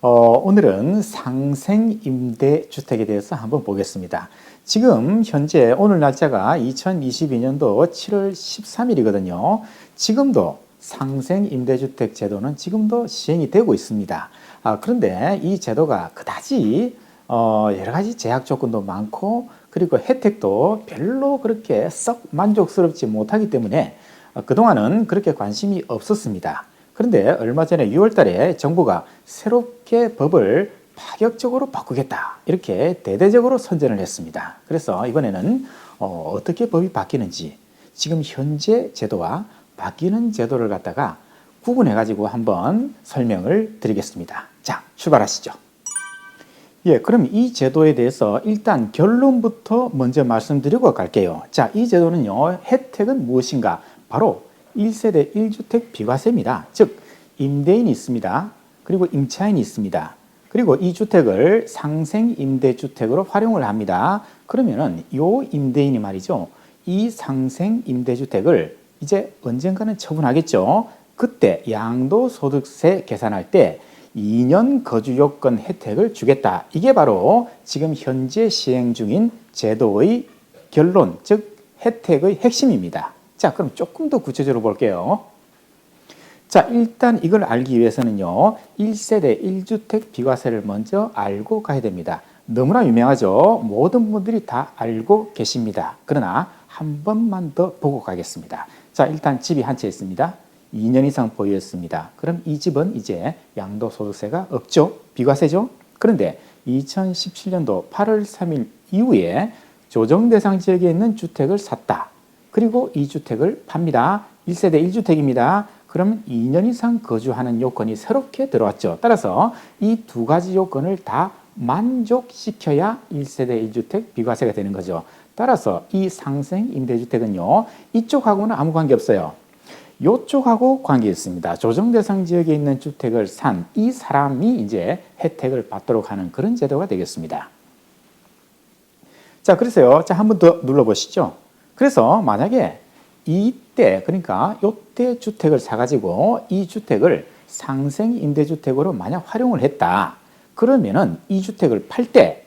어, 오늘은 상생 임대 주택에 대해서 한번 보겠습니다. 지금 현재 오늘 날짜가 2022년도 7월 13일이거든요. 지금도 상생 임대주택 제도는 지금도 시행이 되고 있습니다. 아, 그런데 이 제도가 그다지 어, 여러 가지 제약 조건도 많고 그리고 혜택도 별로 그렇게 썩 만족스럽지 못하기 때문에 어, 그동안은 그렇게 관심이 없었습니다. 그런데 얼마 전에 6월 달에 정부가 새롭게 법을 파격적으로 바꾸겠다. 이렇게 대대적으로 선전을 했습니다. 그래서 이번에는 어, 어떻게 법이 바뀌는지 지금 현재 제도와 바뀌는 제도를 갖다가 구분해 가지고 한번 설명을 드리겠습니다. 자, 출발하시죠. 예, 그럼 이 제도에 대해서 일단 결론부터 먼저 말씀드리고 갈게요. 자, 이 제도는요, 혜택은 무엇인가? 바로 1세대 1주택 비과세입니다. 즉, 임대인이 있습니다. 그리고 임차인이 있습니다. 그리고 이 주택을 상생 임대주택으로 활용을 합니다. 그러면은 요 임대인이 말이죠. 이 상생 임대주택을 이제 언젠가는 처분하겠죠. 그때 양도소득세 계산할 때 2년 거주 요건 혜택을 주겠다. 이게 바로 지금 현재 시행 중인 제도의 결론, 즉 혜택의 핵심입니다. 자, 그럼 조금 더 구체적으로 볼게요. 자, 일단 이걸 알기 위해서는요, 1세대 1주택 비과세를 먼저 알고 가야 됩니다. 너무나 유명하죠? 모든 분들이 다 알고 계십니다. 그러나 한 번만 더 보고 가겠습니다. 자, 일단 집이 한 채 있습니다. 2년 이상 보유했습니다. 그럼 이 집은 이제 양도소득세가 없죠? 비과세죠? 그런데 2017년도 8월 3일 이후에 조정 대상 지역에 있는 주택을 샀다. 그리고 이 주택을 팝니다. 1세대 1주택입니다. 그러면 2년 이상 거주하는 요건이 새롭게 들어왔죠. 따라서 이 두 가지 요건을 다 만족시켜야 1세대 1주택 비과세가 되는 거죠. 따라서 이 상생 임대주택은요. 이쪽하고는 아무 관계 없어요. 요쪽하고 관계 있습니다. 조정 대상 지역에 있는 주택을 산 이 사람이 이제 혜택을 받도록 하는 그런 제도가 되겠습니다. 자, 그래서요. 자, 한 번 더 눌러 보시죠. 그래서 만약에 이때 그러니까 요때 주택을 사 가지고 이 주택을 상생 임대주택으로 만약 활용을 했다. 그러면은 이 주택을 팔 때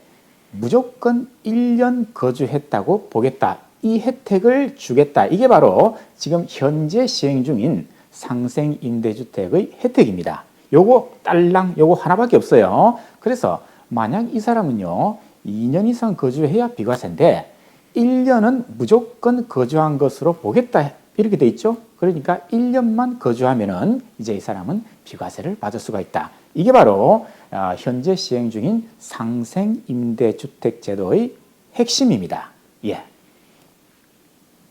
무조건 1년 거주했다고 보겠다. 이 혜택을 주겠다. 이게 바로 지금 현재 시행 중인 상생 임대주택의 혜택입니다. 요거 딸랑 요거 하나밖에 없어요. 그래서 만약 이 사람은요. 2년 이상 거주해야 비과세인데 1년은 무조건 거주한 것으로 보겠다. 이렇게 돼 있죠. 그러니까 1년만 거주하면은 이제 이 사람은 비과세를 받을 수가 있다. 이게 바로 어, 현재 시행 중인 상생 임대주택 제도의 핵심입니다. 예.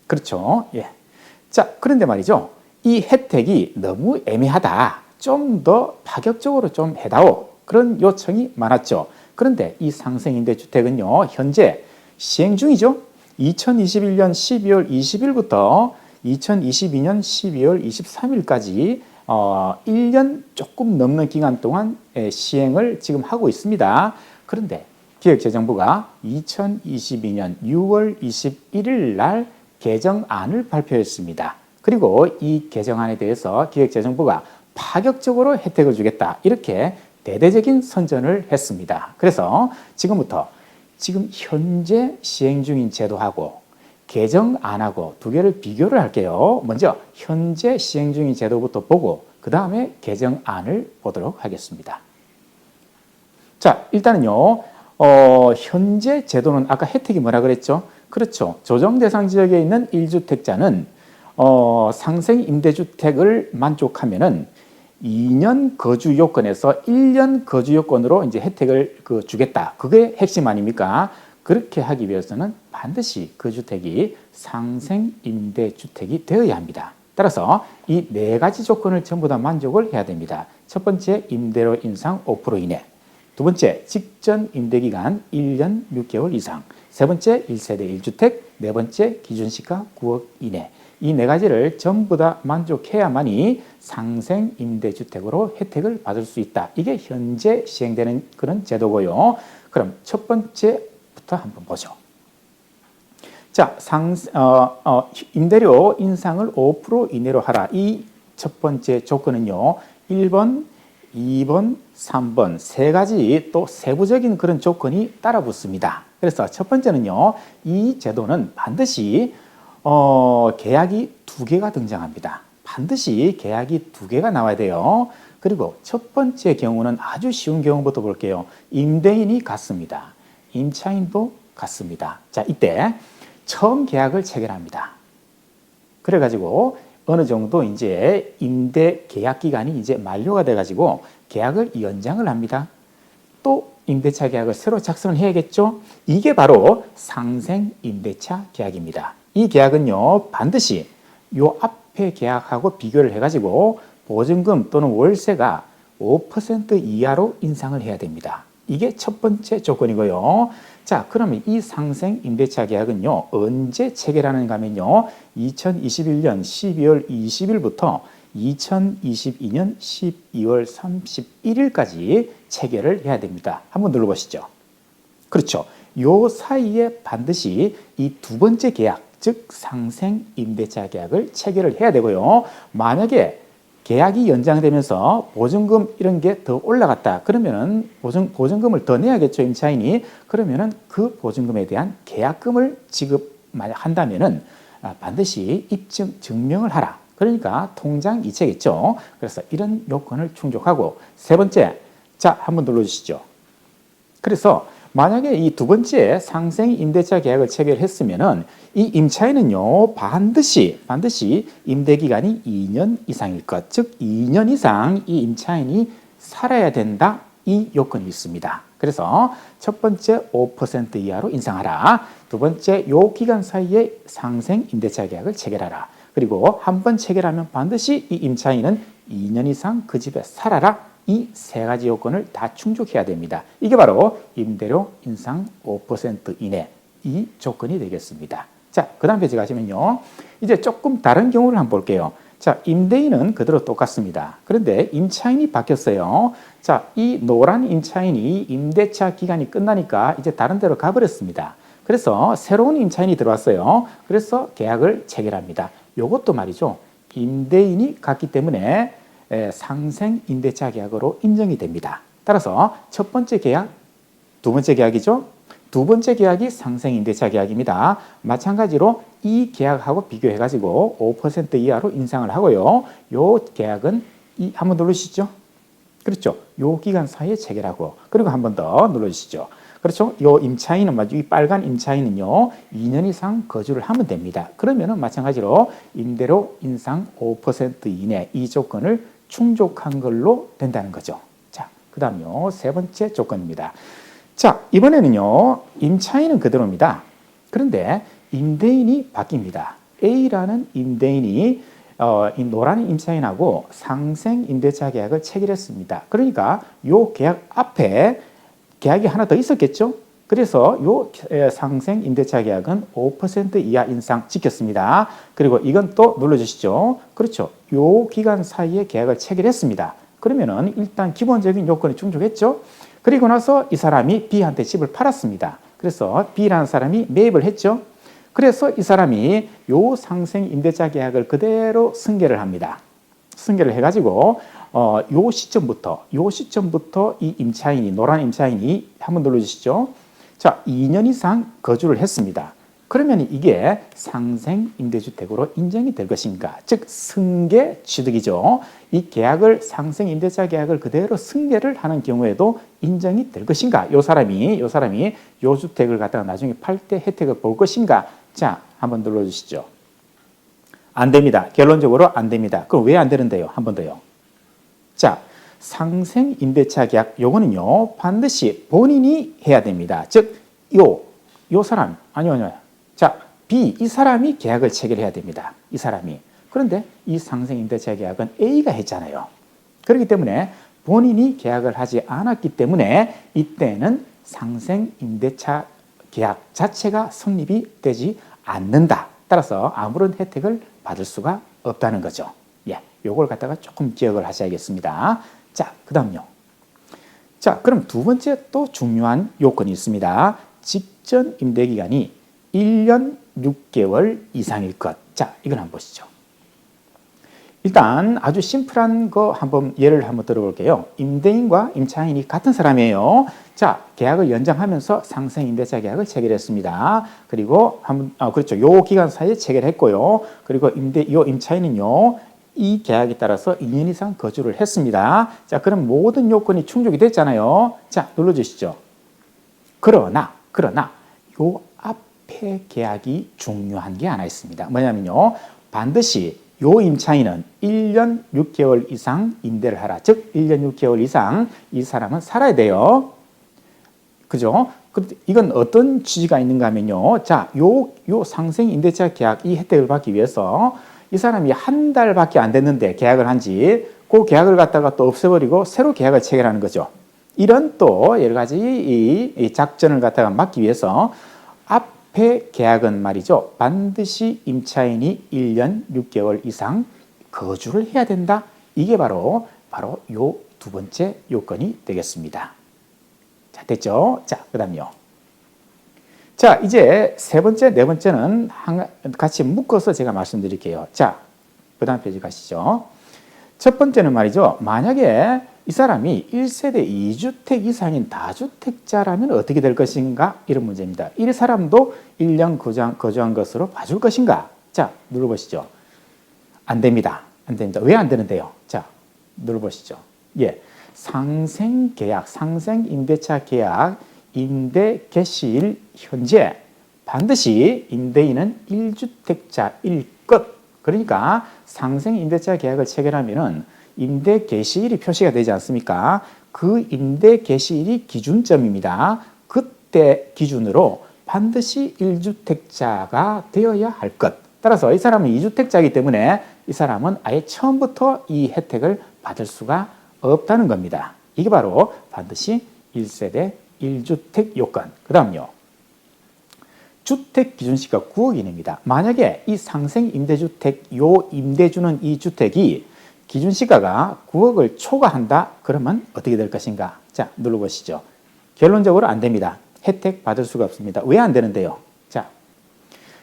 그렇죠. 예. 자, 그런데 말이죠. 이 혜택이 너무 애매하다. 좀 더 파격적으로 좀 해다오. 그런 요청이 많았죠. 그런데 이 상생임대주택은요, 현재 시행 중이죠. 2021년 12월 20일부터 2022년 12월 23일까지 어, 1년 조금 넘는 기간 동안 시행을 지금 하고 있습니다. 그런데 기획재정부가 2022년 6월 21일 날 개정안을 발표했습니다. 그리고 이 개정안에 대해서 기획재정부가 파격적으로 혜택을 주겠다. 이렇게 대대적인 선전을 했습니다. 그래서 지금부터 지금 현재 시행 중인 제도하고 개정 안 하고 두 개를 비교를 할게요. 먼저 현재 시행 중인 제도부터 보고 그 다음에 개정안을 보도록 하겠습니다. 자, 일단은요, 어, 현재 제도는 아까 혜택이 뭐라 그랬죠? 그렇죠. 조정 대상 지역에 있는 1주택자는 어, 상생 임대주택을 만족하면은 2년 거주 요건에서 1년 거주 요건으로 이제 혜택을 그 주겠다. 그게 핵심 아닙니까? 그렇게 하기 위해서는 반드시 그 주택이 상생 임대 주택이 되어야 합니다. 따라서 이 네 가지 조건을 전부 다 만족을 해야 됩니다. 첫 번째 임대료 인상 5% 이내. 두 번째 직전 임대 기간 1년 6개월 이상. 세 번째 1세대 1주택. 네 번째 기준시가 9억 이내. 이 네 가지를 전부 다 만족해야만이 상생 임대주택으로 혜택을 받을 수 있다. 이게 현재 시행되는 그런 제도고요. 그럼 첫 번째부터 한번 보죠. 자, 상, 어, 어, 임대료 인상을 5% 이내로 하라. 이 첫 번째 조건은요. 1번 2번, 3번 세 가지 또 세부적인 그런 조건이 따라 붙습니다. 그래서 첫 번째는요, 이 제도는 반드시 어, 계약이 두 개가 등장합니다. 반드시 계약이 두 개가 나와야 돼요. 그리고 첫 번째 경우는 아주 쉬운 경우부터 볼게요. 임대인이 같습니다. 임차인도 같습니다. 자, 이때 처음 계약을 체결합니다. 그래가지고 어느 정도 이제 임대 계약 기간이 이제 만료가 돼가지고 계약을 연장을 합니다. 또 임대차 계약을 새로 작성을 해야겠죠? 이게 바로 상생 임대차 계약입니다. 이 계약은요, 반드시 요 앞에 계약하고 비교를 해가지고 보증금 또는 월세가 5% 이하로 인상을 해야 됩니다. 이게 첫 번째 조건이고요. 자, 그러면 이 상생 임대차 계약은요, 언제 체결하는가 하면요, 2021년 12월 20일부터 2022년 12월 31일까지 체결을 해야 됩니다. 한번 눌러보시죠. 그렇죠. 요 사이에 반드시 이 두 번째 계약, 즉 상생 임대차 계약을 체결을 해야 되고요. 만약에 계약이 연장되면서 보증금 이런 게 더 올라갔다. 그러면은 보증, 보증금을 더 내야겠죠, 임차인이. 그러면은 그 보증금에 대한 계약금을 지급 만약 한다면은 아, 반드시 입증, 증명을 하라. 그러니까 통장 이체겠죠. 그래서 이런 요건을 충족하고 세 번째, 자, 한번 눌러 주시죠. 그래서 만약에 이 두 번째 상생 임대차 계약을 체결했으면은 이 임차인은요 반드시 반드시 임대 기간이 2년 이상일 것, 즉 2년 이상 이 임차인이 살아야 된다 이 요건이 있습니다. 그래서 첫 번째 5% 이하로 인상하라. 두 번째 요 기간 사이에 상생 임대차 계약을 체결하라. 그리고 한 번 체결하면 반드시 이 임차인은 2년 이상 그 집에 살아라. 이 세 가지 요건을 다 충족해야 됩니다. 이게 바로 임대료 인상 5% 이내 이 조건이 되겠습니다. 자, 그 다음 페이지 가시면요. 이제 조금 다른 경우를 한번 볼게요. 자, 임대인은 그대로 똑같습니다. 그런데 임차인이 바뀌었어요. 자, 이 노란 임차인이 임대차 기간이 끝나니까 이제 다른 데로 가버렸습니다. 그래서 새로운 임차인이 들어왔어요. 그래서 계약을 체결합니다. 요것도 말이죠. 임대인이 같기 때문에 상생 임대차 계약으로 인정이 됩니다. 따라서 첫 번째 계약, 두 번째 계약이죠. 두 번째 계약이 상생 임대차 계약입니다. 마찬가지로 이 계약하고 비교해 가지고 5% 이하로 인상을 하고요. 요 계약은 이 한번 누르시죠. 그렇죠. 요 기간 사이에 체결하고 그리고 한 번 더 눌러 주시죠. 그렇죠. 요 임차인은 맞죠. 이 빨간 임차인은요, 2년 이상 거주를 하면 됩니다. 그러면은 마찬가지로 임대료 인상 5% 이내 이 조건을 충족한 걸로 된다는 거죠. 자, 그 다음요. 세 번째 조건입니다. 자, 이번에는요, 임차인은 그대로입니다. 그런데 임대인이 바뀝니다. A라는 임대인이 어, 이 노란 임차인하고 상생 임대차 계약을 체결했습니다. 그러니까 요 계약 앞에 계약이 하나 더 있었겠죠? 그래서 요 상생 임대차 계약은 5% 이하 인상 지켰습니다. 그리고 이건 또 눌러 주시죠. 그렇죠. 요 기간 사이에 계약을 체결했습니다. 그러면은 일단 기본적인 요건이 충족했죠. 그리고 나서 이 사람이 B한테 집을 팔았습니다. 그래서 B라는 사람이 매입을 했죠. 그래서 이 사람이 요 상생 임대차 계약을 그대로 승계를 합니다. 승계를 해가지고 어, 요 시점부터 요 시점부터 이 임차인이 노란 임차인이 한번 눌러주시죠. 자, 2년 이상 거주를 했습니다. 그러면 이게 상생 임대주택으로 인정이 될 것인가? 즉 승계 취득이죠. 이 계약을 상생 임대차 계약을 그대로 승계를 하는 경우에도 인정이 될 것인가? 요 사람이 요 사람이 요 주택을 갖다가 나중에 팔 때 혜택을 볼 것인가? 자, 한번 눌러 주시죠. 안 됩니다. 결론적으로 안 됩니다. 그럼 왜 안 되는데요? 한 번 더요. 자, 상생 임대차 계약 요거는요. 반드시 본인이 해야 됩니다. 즉 요, 요 사람 아니요, 아니요. 자, B 이 사람이 계약을 체결해야 됩니다. 이 사람이. 그런데 이 상생 임대차 계약은 A가 했잖아요. 그렇기 때문에 본인이 계약을 하지 않았기 때문에 이때는 상생 임대차 계약 자체가 성립이 되지 않는다. 따라서 아무런 혜택을 받을 수가 없다는 거죠. 예, 요걸 갖다가 조금 기억을 하셔야겠습니다. 자, 그 다음요. 자, 그럼 두 번째 또 중요한 요건이 있습니다. 직전 임대 기간이 1년 6개월 이상일 것. 자, 이걸 한번 보시죠. 일단 아주 심플한 거 한번 예를 한번 들어볼게요. 임대인과 임차인이 같은 사람이에요. 자, 계약을 연장하면서 상생 임대차 계약을 체결했습니다. 그리고 한번 아 그렇죠. 요 기간 사이에 체결했고요. 그리고 임대 요 임차인은요. 이 계약에 따라서 2년 이상 거주를 했습니다. 자, 그럼 모든 요건이 충족이 됐잖아요. 자, 눌러 주시죠. 그러나 그러나 요 앞에 계약이 중요한 게 하나 있습니다. 뭐냐면요. 반드시 요 임차인은 1년 6개월 이상 임대를 하라. 즉 1년 6개월 이상 이 사람은 살아야 돼요. 그죠? 그 이건 어떤 취지가 있는가 하면요. 자, 요, 요 상생 임대차 계약 이 혜택을 받기 위해서 이 사람이 한 달밖에 안 됐는데 계약을 한지 그 계약을 갖다가 또 없애버리고 새로 계약을 체결하는 거죠. 이런 또 여러 가지 이, 이 작전을 갖다가 막기 위해서 앞에 계약은 말이죠. 반드시 임차인이 1년 6개월 이상 거주를 해야 된다. 이게 바로 바로 요 두 번째 요건이 되겠습니다. 자, 됐죠? 자, 그다음요. 자, 이제 세 번째, 네 번째는 한- 같이 묶어서 제가 말씀드릴게요. 자, 그 다음 페이지 가시죠. 첫 번째는 말이죠. 만약에 이 사람이 1세대 2주택 이상인 다주택자라면 어떻게 될 것인가? 이런 문제입니다. 이 사람도 1년 거주한, 거주한 것으로 봐줄 것인가? 자, 눌러보시죠. 안 됩니다. 안 됩니다. 왜 안 되는데요? 자, 눌러보시죠. 예. 상생 계약, 상생 임대차 계약, 임대 개시일 현재 반드시 임대인은 1주택자일 것. 그러니까 상생 임대차 계약을 체결하면은 임대 개시일이 표시가 되지 않습니까? 그 임대 개시일이 기준점입니다. 그때 기준으로 반드시 1주택자가 되어야 할 것. 따라서 이 사람은 2주택자이기 때문에 이 사람은 아예 처음부터 이 혜택을 받을 수가 없다는 겁니다. 이게 바로 반드시 1세대 1주택 요건. 그 다음요. 주택 기준시가 9억 이내입니다. 만약에 이 상생 임대주택 요 임대주는 이 주택이 기준시가가 9억을 초과한다. 그러면 어떻게 될 것인가? 자, 눌러보시죠. 결론적으로 안 됩니다. 혜택 받을 수가 없습니다. 왜 안 되는데요? 자,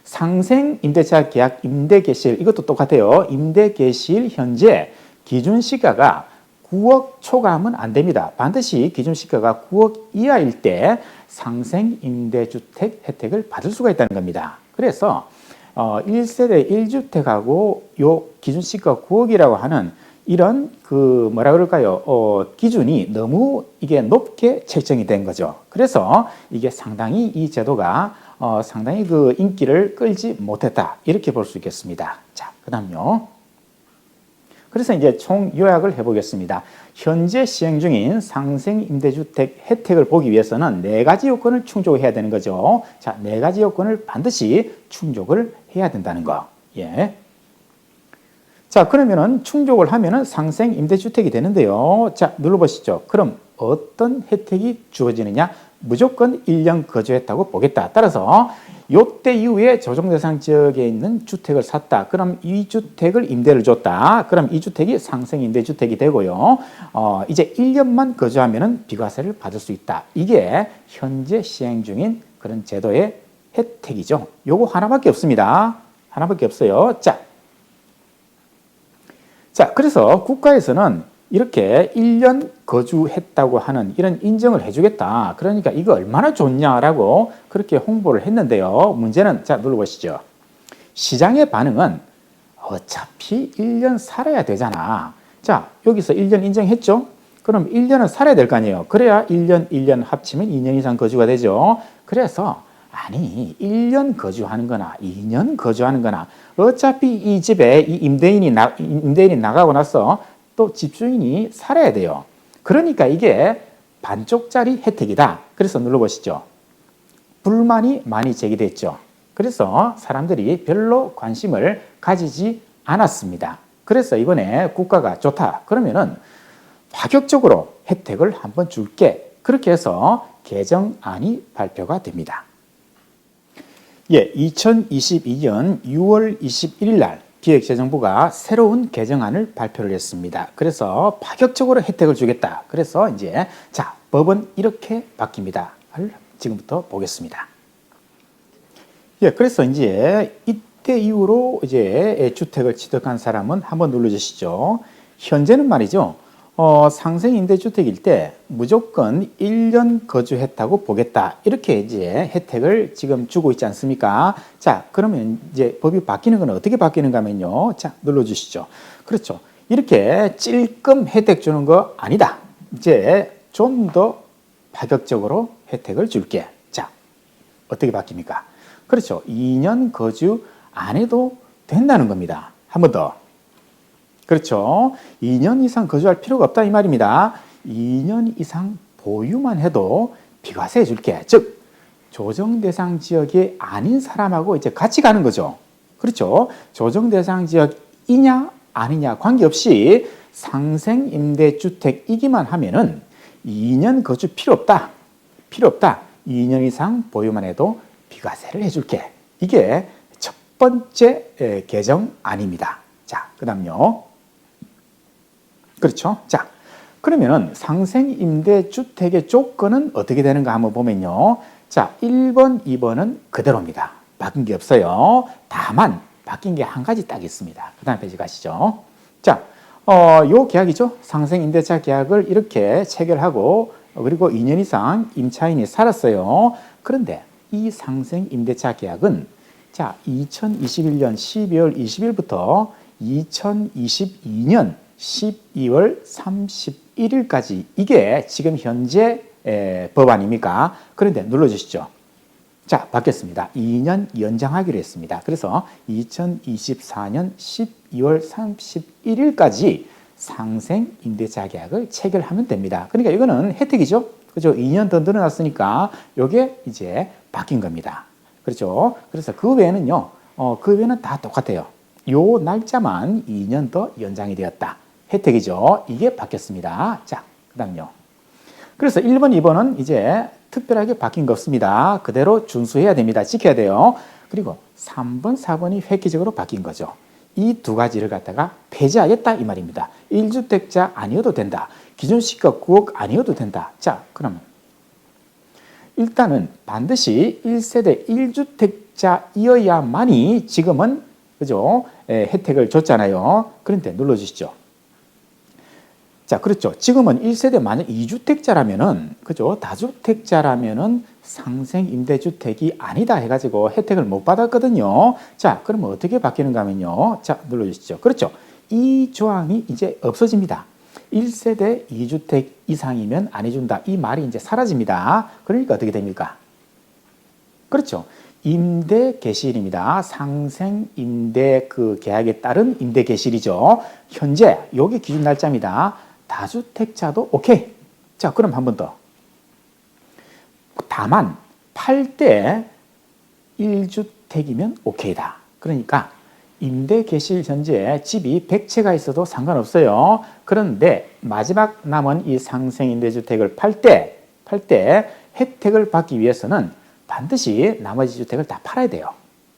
상생 임대차 계약 임대 개시일 이것도 똑같아요. 임대 개시일 현재 기준 시가가 9억 초과하면 안 됩니다. 반드시 기준 시가가 9억 이하일 때 상생 임대주택 혜택을 받을 수가 있다는 겁니다. 그래서 어 1세대 1주택하고 요 기준 시가 9억이라고 하는 이런 그 뭐라 그럴까요? 어 기준이 너무 이게 높게 책정이 된 거죠. 그래서 이게 상당히 이 제도가 어 상당히 그 인기를 끌지 못했다. 이렇게 볼 수 있겠습니다. 자, 그다음요. 그래서 이제 총 요약을 해보겠습니다. 현재 시행 중인 상생 임대주택 혜택을 보기 위해서는 네 가지 요건을 충족해야 되는 거죠. 자, 네 가지 요건을 반드시 충족을 해야 된다는 거. 예. 자, 그러면은 충족을 하면은 상생 임대주택이 되는데요. 자, 눌러보시죠. 그럼 어떤 혜택이 주어지느냐? 무조건 1년 거주했다고 보겠다. 따라서 요때 이후에 조정 대상 지역에 있는 주택을 샀다. 그럼 이 주택을 임대를 줬다. 그럼 이 주택이 상생 임대 주택이 되고요. 어, 이제 1년만 거주하면은 비과세를 받을 수 있다. 이게 현재 시행 중인 그런 제도의 혜택이죠. 요거 하나밖에 없습니다. 하나밖에 없어요. 자. 자, 그래서 국가에서는 이렇게 1년 거주했다고 하는 이런 인정을 해주겠다. 그러니까 이거 얼마나 좋냐라고 그렇게 홍보를 했는데요. 문제는 자 눌러보시죠. 시장의 반응은 어차피 1년 살아야 되잖아. 자 여기서 1년 인정했죠? 그럼 1년은 살아야 될 거 아니에요. 그래야 1년, 1년 합치면 2년 이상 거주가 되죠. 그래서 아니 1년 거주하는 거나 2년 거주하는 거나 어차피 이 집에 이 임대인이 나, 임대인이 나가고 나서 또 집주인이 살아야 돼요. 그러니까 이게 반쪽짜리 혜택이다. 그래서 눌러보시죠. 불만이 많이 제기됐죠. 그래서 사람들이 별로 관심을 가지지 않았습니다. 그래서 이번에 국가가 좋다. 그러면은 파격적으로 혜택을 한번 줄게. 그렇게 해서 개정안이 발표가 됩니다. 예, 2022년 6월 21일 날 기획재정부가 새로운 개정안을 발표를 했습니다. 그래서 파격적으로 혜택을 주겠다. 그래서 이제 자 법은 이렇게 바뀝니다. 지금부터 보겠습니다. 예, 그래서 이제 이때 이후로 이제 주택을 취득한 사람은 한번 눌러주시죠. 현재는 말이죠. 어, 상생 임대주택일 때 무조건 1년 거주했다고 보겠다. 이렇게 이제 혜택을 지금 주고 있지 않습니까? 자, 그러면 이제 법이 바뀌는 건 어떻게 바뀌는가 하면요. 자, 눌러 주시죠. 그렇죠. 이렇게 찔끔 혜택 주는 거 아니다. 이제 좀 더 파격적으로 혜택을 줄게. 자, 어떻게 바뀝니까? 그렇죠. 2년 거주 안 해도 된다는 겁니다. 한 번 더. 그렇죠. 2년 이상 거주할 필요가 없다 이 말입니다. 2년 이상 보유만 해도 비과세 해줄게. 즉 조정 대상 지역이 아닌 사람하고 이제 같이 가는 거죠. 그렇죠. 조정 대상 지역이냐 아니냐 관계없이 상생 임대주택이기만 하면은 2년 거주 필요 없다. 필요 없다. 2년 이상 보유만 해도 비과세를 해줄게. 이게 첫 번째 개정 아닙니다. 자, 그 다음요. 그렇죠? 자, 그러면은 상생 임대 주택의 조건은 어떻게 되는가 한번 보면요. 자, 1번, 2번은 그대로입니다. 바뀐 게 없어요. 다만 바뀐 게 한 가지 딱 있습니다. 그 다음 페이지 가시죠. 자, 어, 요 계약이죠. 상생 임대차 계약을 이렇게 체결하고 그리고 2년 이상 임차인이 살았어요. 그런데 이 상생 임대차 계약은 자, 2021년 12월 20일부터 2022년 12월 31일까지 이게 지금 현재 에, 법안입니까? 그런데 눌러주시죠. 자, 바뀌었습니다. 2년 연장하기로 했습니다. 그래서 2024년 12월 31일까지 상생 임대차 계약을 체결하면 됩니다. 그러니까 이거는 혜택이죠. 그죠? 2년 더 늘어났으니까 이게 이제 바뀐 겁니다. 그렇죠? 그래서 그 외에는요, 어, 그 외에는 다 똑같아요. 요 날짜만 2년 더 연장이 되었다. 혜택이죠. 이게 바뀌었습니다. 자, 그 다음요. 그래서 1번, 2번은 이제 특별하게 바뀐 거 없습니다. 그대로 준수해야 됩니다. 지켜야 돼요. 그리고 3번, 4번이 획기적으로 바뀐 거죠. 이 두 가지를 갖다가 폐지하겠다 이 말입니다. 1주택자 아니어도 된다. 기준 시가 9억 아니어도 된다. 자, 그러면 일단은 반드시 1세대 1주택자이어야만이 지금은 그죠? 에, 혜택을 줬잖아요. 그런데 눌러 주시죠. 자, 그렇죠. 지금은 1세대 만약 2주택자라면은, 그죠? 다주택자라면은 상생 임대주택이 아니다 해가지고 혜택을 못 받았거든요. 자, 그러면 어떻게 바뀌는가 하면요. 자, 눌러주시죠. 그렇죠. 이 조항이 이제 없어집니다. 1세대 2주택 이상이면 안 해준다. 이 말이 이제 사라집니다. 그러니까 어떻게 됩니까? 그렇죠. 임대 개시일입니다. 상생 임대 그 계약에 따른 임대 개시일이죠. 현재 여기 기준 날짜입니다. 다주택자도 오케이. 자, 그럼 한 번 더. 다만 팔 때 1주택이면 오케이다. 그러니까 임대 개시일 현재 집이 100채가 있어도 상관없어요. 그런데 마지막 남은 이 상생 임대주택을 팔 때, 팔 때 혜택을 받기 위해서는 반드시 나머지 주택을 다 팔아야 돼요.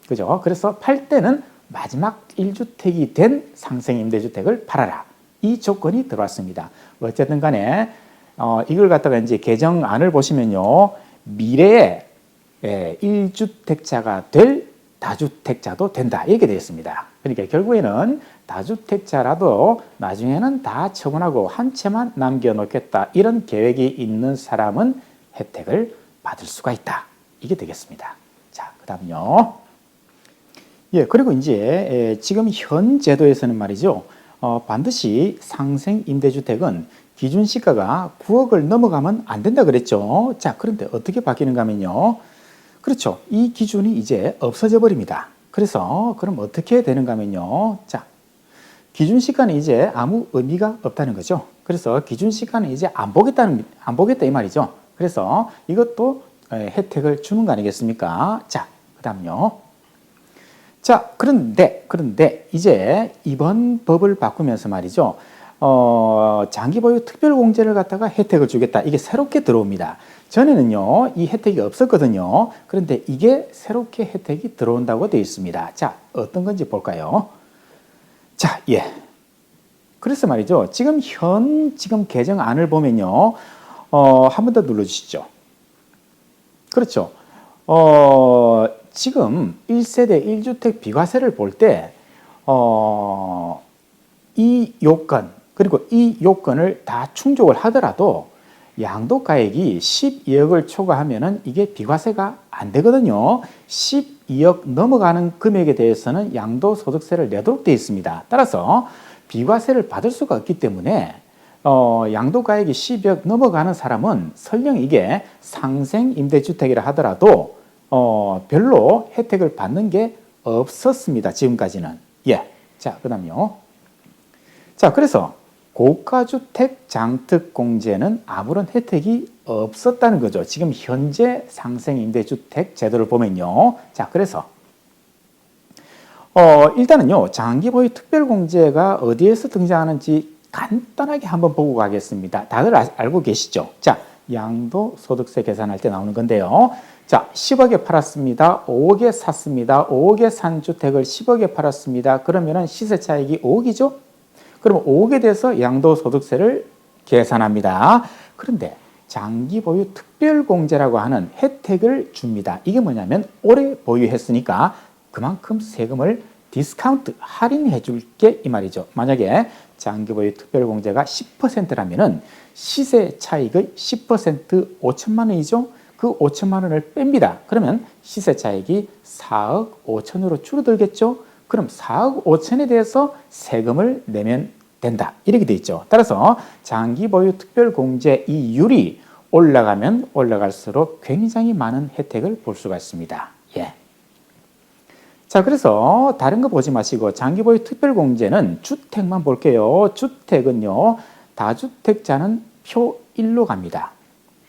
그죠? 그래서 팔 때는 마지막 1주택이 된 상생 임대주택을 팔아라. 이 조건이 들어왔습니다. 어쨌든 간에 어, 이걸 갖다가 이제 개정안을 보시면요. 미래에 예, 1주택자가 될 다주택자도 된다. 이렇게 되어 있습니다. 그러니까 결국에는 다주택자라도 나중에는 다 처분하고 한 채만 남겨놓겠다. 이런 계획이 있는 사람은 혜택을 받을 수가 있다. 이게 되겠습니다. 자, 그 다음요. 예, 그리고 이제 지금 현 제도에서는 말이죠. 어, 반드시 상생 임대주택은 기준 시가가 9억을 넘어가면 안 된다 그랬죠. 자, 그런데 어떻게 바뀌는가 하면요. 그렇죠. 이 기준이 이제 없어져 버립니다. 그래서 그럼 어떻게 되는가 하면요. 자, 기준 시가는 이제 아무 의미가 없다는 거죠. 그래서 기준 시가는 이제 안 보겠다는 안 보겠다 이 말이죠. 그래서 이것도 혜택을 주는 거 아니겠습니까? 자, 그다음요. 자, 그런데 그런데 이제 이번 법을 바꾸면서 말이죠. 어, 장기 보유 특별 공제를 갖다가 혜택을 주겠다. 이게 새롭게 들어옵니다. 전에는요, 이 혜택이 없었거든요. 그런데 이게 새롭게 혜택이 들어온다고 되어 있습니다. 자, 어떤 건지 볼까요? 자, 예. 그래서 말이죠. 지금 현, 지금 개정안을 보면요. 어, 한 번 더 눌러주시죠. 그렇죠. 어, 지금 1세대 1주택 비과세를 볼 때, 어, 이 요건, 그리고 이 요건을 다 충족을 하더라도 양도가액이 12억을 초과하면은 이게 비과세가 안 되거든요. 12억 넘어가는 금액에 대해서는 양도소득세를 내도록 되어 있습니다. 따라서 비과세를 받을 수가 없기 때문에 어, 양도가액이 12억 넘어가는 사람은 설령 이게 상생 임대주택이라 하더라도 어, 별로 혜택을 받는 게 없었습니다. 지금까지는. 예. 자, 그 다음요. 자, 그래서 고가주택 장특 공제는 아무런 혜택이 없었다는 거죠. 지금 현재 상생 임대주택 제도를 보면요. 자, 그래서 어, 일단은요, 장기 보유 특별 공제가 어디에서 등장하는지 간단하게 한번 보고 가겠습니다. 다들 아, 알고 계시죠? 자, 양도 소득세 계산할 때 나오는 건데요. 자, 10억에 팔았습니다. 5억에 샀습니다. 5억에 산 주택을 10억에 팔았습니다. 그러면은 시세 차익이 5억이죠? 그러면 5억에 대해서 양도소득세를 계산합니다. 그런데 장기 보유 특별 공제라고 하는 혜택을 줍니다. 이게 뭐냐면 오래 보유했으니까 그만큼 세금을 디스카운트 할인해 줄게 이 말이죠. 만약에 장기 보유 특별 공제가 10%라면은 시세 차익의 10% 5천만 원이죠. 그 5천만 원을 뺍니다. 그러면 시세 차익이 4억 5천으로 줄어들겠죠. 그럼 4억 5천에 대해서 세금을 내면 된다. 이렇게 돼 있죠. 따라서 장기 보유 특별 공제 이율이 올라가면 올라갈수록 굉장히 많은 혜택을 볼 수가 있습니다. 예. 자, 그래서 다른 거 보지 마시고 장기 보유 특별 공제는 주택만 볼게요. 주택은요. 다주택자는 표 1로 갑니다.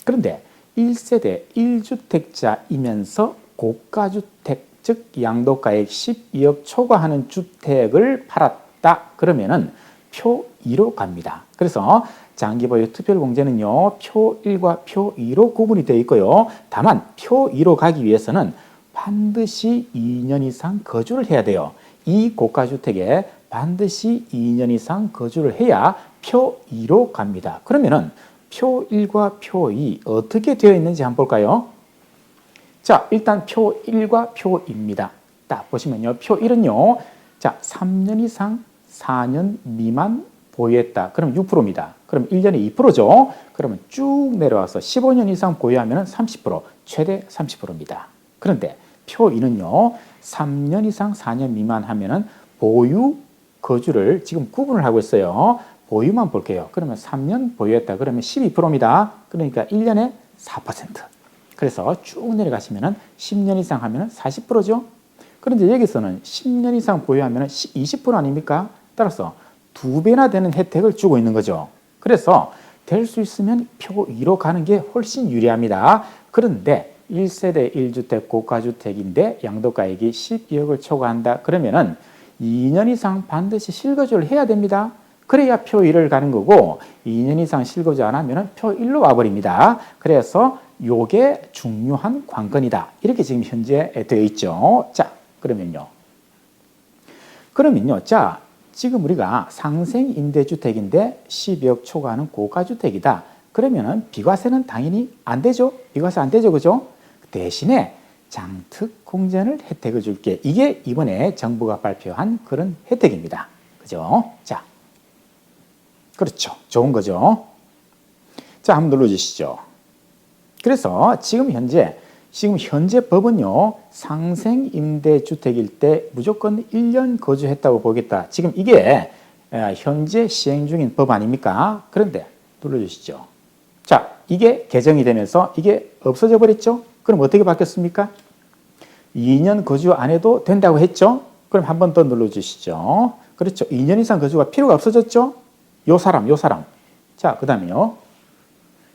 그런데 1세대 1주택자이면서 고가주택 즉 양도가액 12억 초과하는 주택을 팔았다 그러면은 표 2로 갑니다. 그래서 장기보유 특별공제는요 표 1과 표 2로 구분이 되어 있고요. 다만 표 2로 가기 위해서는 반드시 2년 이상 거주를 해야 돼요. 이 고가주택에 반드시 2년 이상 거주를 해야 표 2로 갑니다. 그러면은 표 1과 표 2 어떻게 되어 있는지 한번 볼까요? 자, 일단 표 1과 표 2입니다. 딱 보시면요. 표 1은요. 자, 3년 이상 4년 미만 보유했다. 그럼 6%입니다. 그럼 1년에 2%죠. 그러면 쭉 내려와서 15년 이상 보유하면 30%, 최대 30%입니다. 그런데 표 2는요. 3년 이상 4년 미만 하면은 보유 거주를 지금 구분을 하고 있어요. 보유만 볼게요. 그러면 3년 보유했다. 그러면 12%입니다. 그러니까 1년에 4%. 그래서 쭉 내려가시면은 10년 이상 하면은 40%죠. 그런데 여기서는 10년 이상 보유하면 20% 아닙니까? 따라서 두 배나 되는 혜택을 주고 있는 거죠. 그래서 될 수 있으면 표 2로 가는 게 훨씬 유리합니다. 그런데 1세대 1주택 고가주택인데 양도가액이 12억을 초과한다. 그러면은 2년 이상 반드시 실거주를 해야 됩니다. 그래야 표 1을 가는 거고 2년 이상 실거주 안 하면 표 1로 와버립니다. 그래서 요게 중요한 관건이다. 이렇게 지금 현재 되어 있죠. 자, 그러면요. 그러면요. 자, 지금 우리가 상생 임대주택인데 12억 초과하는 고가주택이다. 그러면은 비과세는 당연히 안 되죠. 비과세 안 되죠. 그죠? 대신에 장특 공제를 혜택을 줄게. 이게 이번에 정부가 발표한 그런 혜택입니다. 그죠? 자. 그렇죠. 좋은 거죠. 자, 한번 눌러 주시죠. 그래서 지금 현재 지금 현재 법은요, 상생 임대주택일 때 무조건 1년 거주했다고 보겠다. 지금 이게 현재 시행 중인 법 아닙니까? 그런데 눌러주시죠. 자, 이게 개정이 되면서 이게 없어져 버렸죠? 그럼 어떻게 바뀌었습니까? 2년 거주 안 해도 된다고 했죠? 그럼 한 번 더 눌러주시죠. 그렇죠. 2년 이상 거주가 필요가 없어졌죠? 요 사람, 요 사람. 자, 그 다음에요.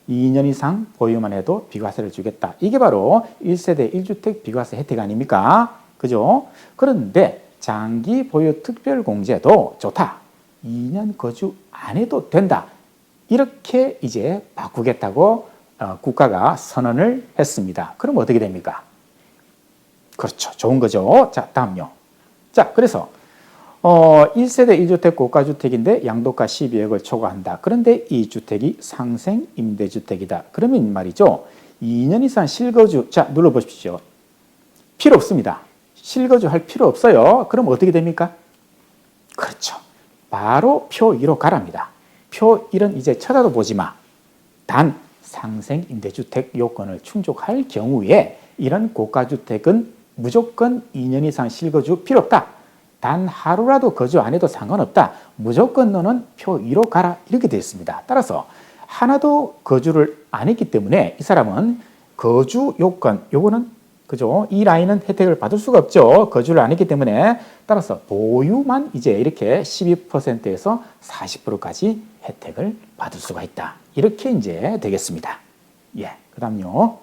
2년 이상 보유만 해도 비과세를 주겠다. 이게 바로 1세대 1주택 비과세 혜택 아닙니까? 그죠? 그런데 장기 보유 특별 공제도 좋다. 2년 거주 안 해도 된다. 이렇게 이제 바꾸겠다고 어, 국가가 선언을 했습니다. 그럼 어떻게 됩니까? 그렇죠. 좋은 거죠. 자, 다음요. 자, 그래서 어, 1세대 1주택 고가주택인데 양도가 12억을 초과한다. 그런데 이 주택이 상생 임대주택이다. 그러면 말이죠. 2년 이상 실거주, 자, 눌러보십시오. 필요 없습니다. 실거주 할 필요 없어요. 그럼 어떻게 됩니까? 그렇죠. 바로 표 2로 가랍니다. 표 1은 이제 쳐다도 보지 마. 단 상생 임대주택 요건을 충족할 경우에 이런 고가주택은 무조건 2년 이상 실거주 필요 없다. 단 하루라도 거주 안 해도 상관없다. 무조건 너는 표 2로 가라. 이렇게 되어 있습니다. 따라서 하나도 거주를 안 했기 때문에 이 사람은 거주 요건, 요거는 그죠? 이 라인은 혜택을 받을 수가 없죠. 거주를 안 했기 때문에 따라서 보유만 이제 이렇게 12%에서 40%까지 혜택을 받을 수가 있다. 이렇게 이제 되겠습니다. 예. 그다음요.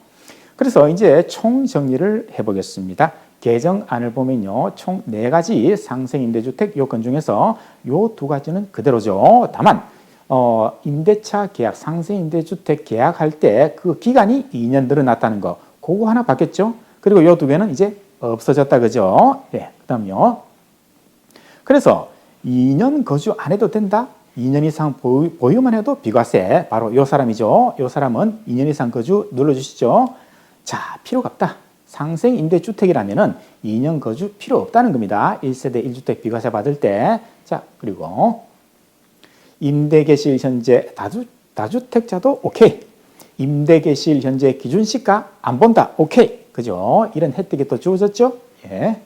그래서 이제 총 정리를 해 보겠습니다. 개정안을 보면요, 총 네 가지 상생 임대주택 요건 중에서 요 두 가지는 그대로죠. 다만 어, 임대차 계약, 상생 임대주택 계약할 때 그 기간이 2년 늘어났다는 거, 그거 하나 바뀌었죠. 그리고 요 두 개는 이제 없어졌다 그죠? 예, 그다음요. 그래서 2년 거주 안 해도 된다. 2년 이상 보유, 보유만 해도 비과세. 바로 요 사람이죠. 요 사람은 2년 이상 거주 눌러 주시죠. 자, 필요가 없다. 상생 임대주택이라면은 2년 거주 필요 없다는 겁니다. 1세대 1주택 비과세 받을 때. 자, 그리고 임대 계실 현재 다주, 다주택자도 오케이. 임대 계실 현재 기준 시가 안 본다. 오케이. 그죠? 이런 혜택이 또 주어졌죠? 예.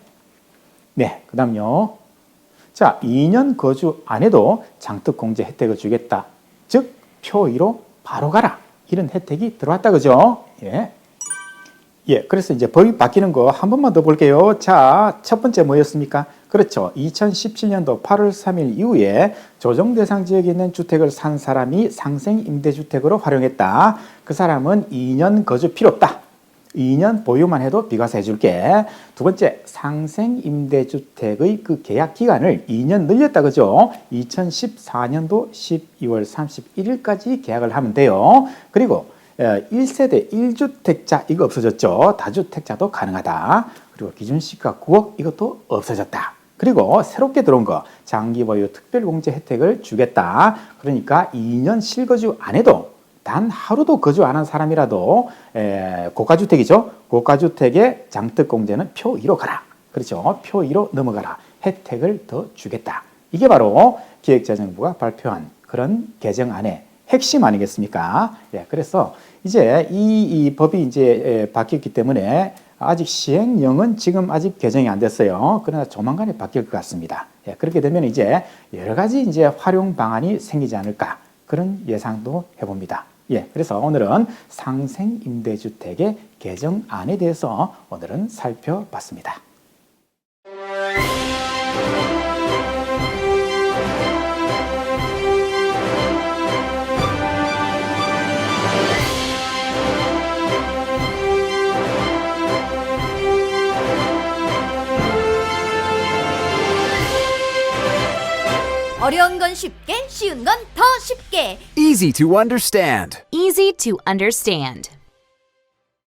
네, 그 다음요. 자, 2년 거주 안 해도 장특 공제 혜택을 주겠다. 즉, 표2로 바로 가라. 이런 혜택이 들어왔다. 그죠? 예. 예, 그래서 이제 법이 바뀌는 거 한 번만 더 볼게요. 자, 첫 번째 뭐였습니까? 그렇죠. 2017년도 8월 3일 이후에 조정 대상 지역에 있는 주택을 산 사람이 상생 임대주택으로 활용했다. 그 사람은 2년 거주 필요 없다. 2년 보유만 해도 비과세 해줄게. 두 번째, 상생 임대주택의 그 계약 기간을 2년 늘렸다. 그죠? 2014년도 12월 31일까지 계약을 하면 돼요. 그리고 1세대 1주택자 이거 없어졌죠. 다주택자도 가능하다. 그리고 기준시가 9억 이것도 없어졌다. 그리고 새롭게 들어온 거 장기 보유 특별공제 혜택을 주겠다. 그러니까 2년 실거주 안 해도 단 하루도 거주 안 한 사람이라도 에, 고가주택이죠. 고가주택의 장특공제는 표 2로 가라. 그렇죠. 표 2로 넘어가라. 혜택을 더 주겠다. 이게 바로 기획재정부가 발표한 그런 개정안의 핵심 아니겠습니까? 예, 그래서 이제 이, 이 법이 이제 에, 바뀌었기 때문에 아직 시행령은 지금 아직 개정이 안 됐어요. 그러나 조만간에 바뀔 것 같습니다. 예, 그렇게 되면 이제 여러 가지 이제 활용 방안이 생기지 않을까 그런 예상도 해봅니다. 예, 그래서 오늘은 상생 임대주택의 개정안에 대해서 오늘은 살펴봤습니다. 어려운 건 쉽게, 쉬운 건 더 쉽게. Easy to understand. Easy to understand.